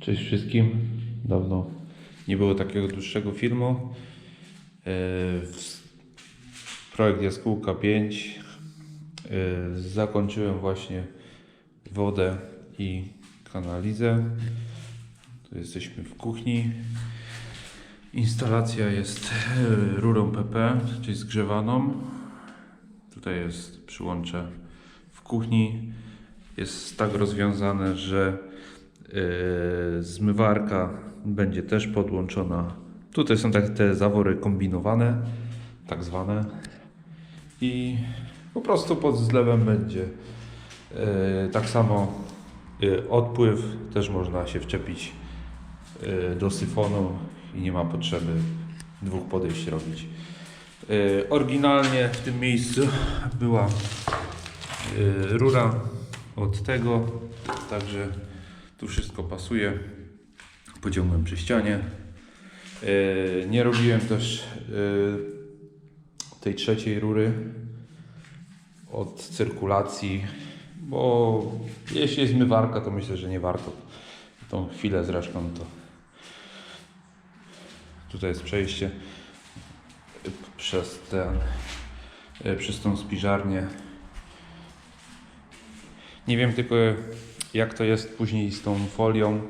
Cześć wszystkim. Dawno nie było takiego dłuższego filmu. E, Projekt Jaskółka 5. E, Zakończyłem właśnie wodę i kanalizę. Tu jesteśmy w kuchni. Instalacja jest e, rurą PP, czyli zgrzewaną. Tutaj jest przyłącze w kuchni. Jest tak rozwiązane, że zmywarka będzie też podłączona. Tutaj są tak te zawory kombinowane, tak zwane. I po prostu pod zlewem będzie yy, tak samo yy, odpływ też można się wczepić yy, do syfonu i nie ma potrzeby dwóch podejść robić. Yy, Oryginalnie w tym miejscu była yy, rura od tego, także tu wszystko pasuje. Pociągłem przy ścianie. Yy, Nie robiłem też yy, tej trzeciej rury od cyrkulacji, bo jeśli jest zmywarka, to myślę, że nie warto. Tą chwilę zresztą to tutaj jest przejście przez ten yy, przez tą spiżarnię. Nie wiem tylko jak to jest później z tą folią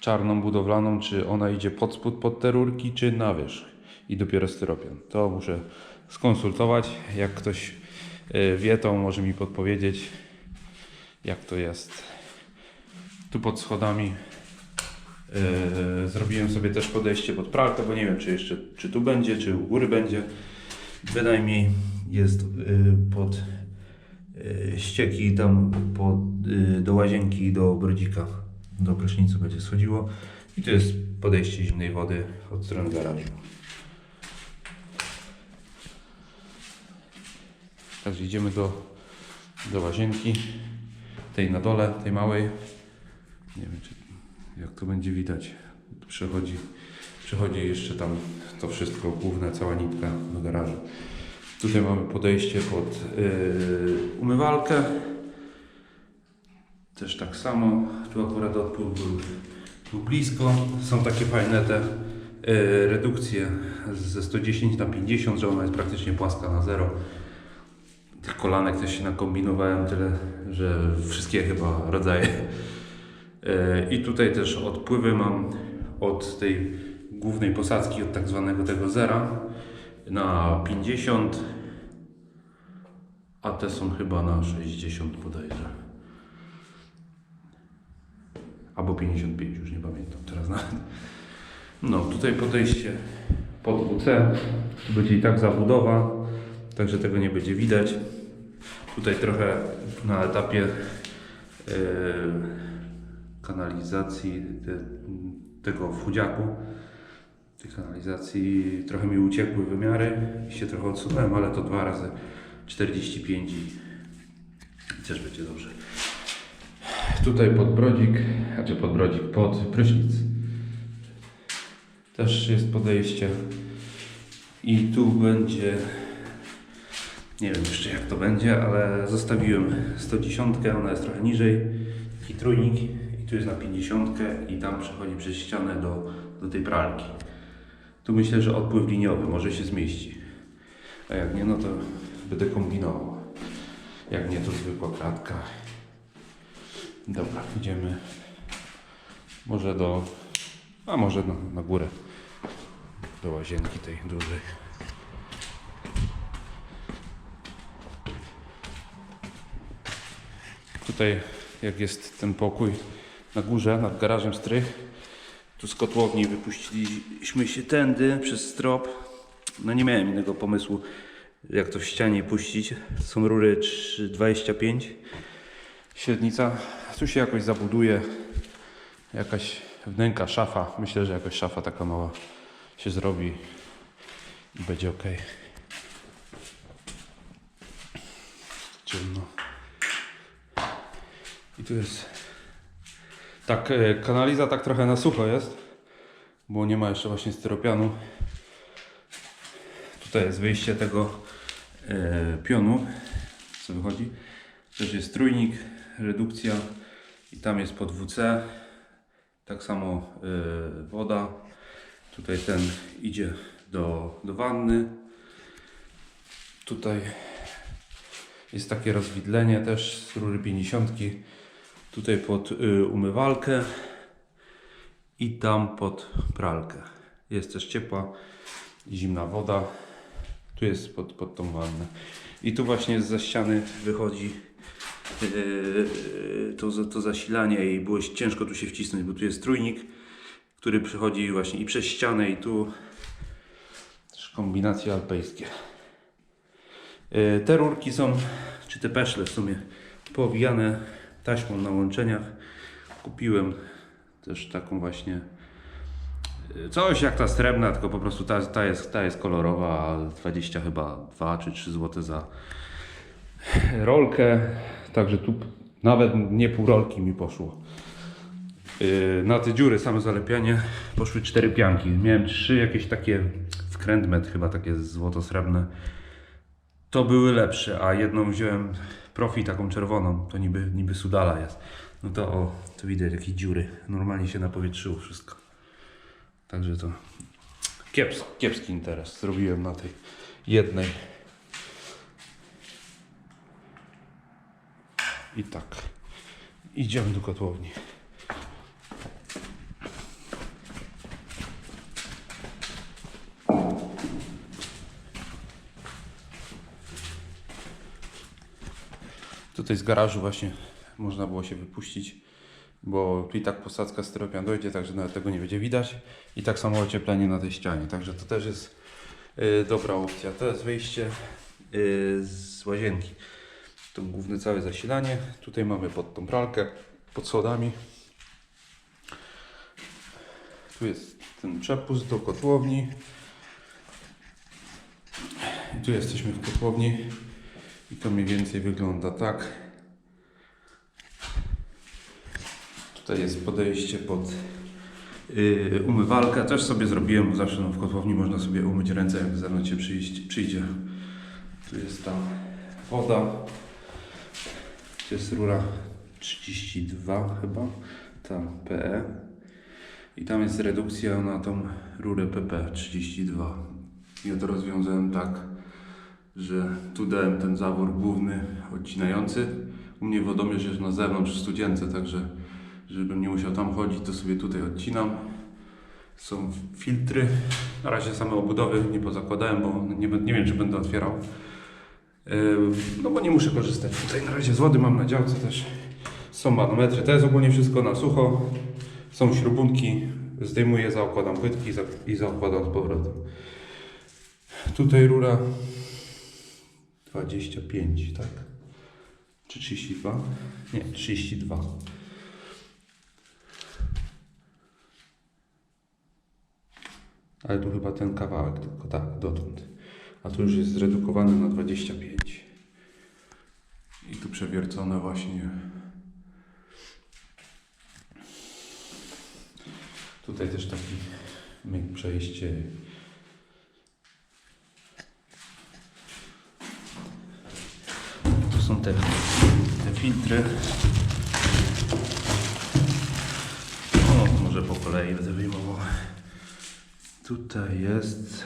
czarną budowlaną, czy ona idzie pod spód pod te rurki, czy na wierzch i dopiero styropian. To muszę skonsultować. Jak ktoś y, wie, to może mi podpowiedzieć, jak to jest. Tu pod schodami y, zrobiłem sobie też podejście pod pralkę, bo nie wiem, czy jeszcze, czy tu będzie, czy u góry będzie. Bynajmniej jest y, pod ścieki tam pod, y, do łazienki, do brodzika, do prysznicu będzie schodziło. I tu jest podejście zimnej wody od strony garażu. Także idziemy do, do łazienki, tej na dole, tej małej. Nie wiem, czy, jak to będzie widać. Przechodzi, przechodzi jeszcze tam to wszystko, główne, cała nitka do garażu. Tutaj mamy podejście pod yy, umywalkę. Też tak samo. Tu akurat odpływ był, był blisko. Są takie fajne te yy, redukcje ze 110 na 50, że ona jest praktycznie płaska na zero. Tych kolanek też się nakombinowałem tyle, że wszystkie chyba rodzaje. Yy, I tutaj też odpływy mam od tej głównej posadzki, od tak zwanego tego zera na 50, a te są chyba na 60 bodajże. Albo 55, już nie pamiętam teraz nawet. No, tutaj podejście pod WC. Tu będzie i tak zabudowa, także tego nie będzie widać. Tutaj trochę na etapie yy, kanalizacji te, tego wchudziaku kanalizacji trochę mi uciekły wymiary i się trochę odsunąłem, ale to dwa razy 45 i i też będzie dobrze. Tutaj pod brodzik, znaczy pod brodzik, pod prysznic też jest podejście i tu będzie nie wiem jeszcze jak to będzie, ale zostawiłem 110, ona jest trochę niżej taki trójnik i tu jest na 50 i tam przechodzi przez ścianę do, do tej pralki. Tu myślę, że odpływ liniowy może się zmieści. A jak nie, no to będę kombinował. Jak nie, to zwykła kratka. Dobra, idziemy może do, a może na, na górę, do łazienki tej dużej. Tutaj, jak jest ten pokój na górze, nad garażem strych, tu z kotłowni wypuściliśmy się tędy przez strop. No nie miałem innego pomysłu, jak to w ścianie puścić. Są rury 3,25 średnica. Tu się jakoś zabuduje jakaś wnęka, szafa. Myślę, że jakaś szafa taka mała się zrobi i będzie ok. Ciemno. I tu jest tak, e, kanaliza tak trochę na sucho jest, bo nie ma jeszcze właśnie styropianu. Tutaj jest wyjście tego e, pionu, co wychodzi. Też jest trójnik, redukcja i tam jest pod WC Tak samo y, woda. Tutaj ten idzie do, do wanny. Tutaj jest takie rozwidlenie też z rury 50. Tutaj pod y, umywalkę i tam pod pralkę. Jest też ciepła zimna woda. Tu jest pod, pod tą wannę. I tu właśnie za ściany wychodzi yy, to, to zasilanie i było ciężko tu się wcisnąć, bo tu jest trójnik, który przychodzi właśnie i przez ścianę i tu też kombinacje alpejskie. Yy, Te rurki są, czy te peszle w sumie, powijane taśmą na łączeniach. Kupiłem też taką właśnie yy, coś jak ta srebrna, tylko po prostu ta, ta, jest, ta jest kolorowa, a 20 chyba 2 czy 3 zł za rolkę. Także tu nawet nie pół rolki mi poszło. Yy, Na te dziury, same zalepianie, poszły cztery pianki. Miałem trzy jakieś takie wkrętmet, chyba takie złoto-srebrne. To były lepsze, a jedną wziąłem profi taką czerwoną, to niby, niby sudala jest. No to o, tu widać jakie dziury. Normalnie się napowietrzyło wszystko. Także to kiepski, kiepski interes zrobiłem na tej jednej. I tak. Idziemy do kotłowni. Tutaj z garażu właśnie można było się wypuścić, bo tu i tak posadzka styropian dojdzie, także nawet tego nie będzie widać. I tak samo ocieplenie na tej ścianie, także to też jest y, dobra opcja. To jest wyjście y, z łazienki. To główne całe zasilanie. Tutaj mamy pod tą pralkę, pod schodami. Tu jest ten przepust do kotłowni. I tu jesteśmy w kotłowni. I to mniej więcej wygląda tak. Tutaj jest podejście pod yy, umywalkę. Też sobie zrobiłem, bo zawsze no, w kotłowni można sobie umyć ręce, jak z zewnątrz się przyjść, przyjdzie. Tu jest ta woda. To jest rura 32 chyba, ta PE. I tam jest redukcja na tą rurę PP 32. Ja to rozwiązałem tak, że tu dałem ten zawór główny odcinający. U mnie wodomierz jest na zewnątrz w studience, także żebym nie musiał tam chodzić, to sobie tutaj odcinam. Są filtry. Na razie same obudowy nie pozakładałem, bo nie, nie wiem, czy będę otwierał. Yy, No bo nie muszę korzystać tutaj na razie z wody, mam na działce też. Są manometry, to jest ogólnie wszystko na sucho. Są śrubunki, zdejmuję, zaokładam płytki i zaokładam z powrotem. Tutaj rura 25, tak? Czy 32? Nie, 32. Ale tu chyba ten kawałek tylko, tak, dotąd. A tu już jest zredukowane na 25. I tu przewiercone właśnie. Tutaj też taki myk przejście. Tu są te, te filtry. O, może po kolei będę wyjmował. Tutaj jest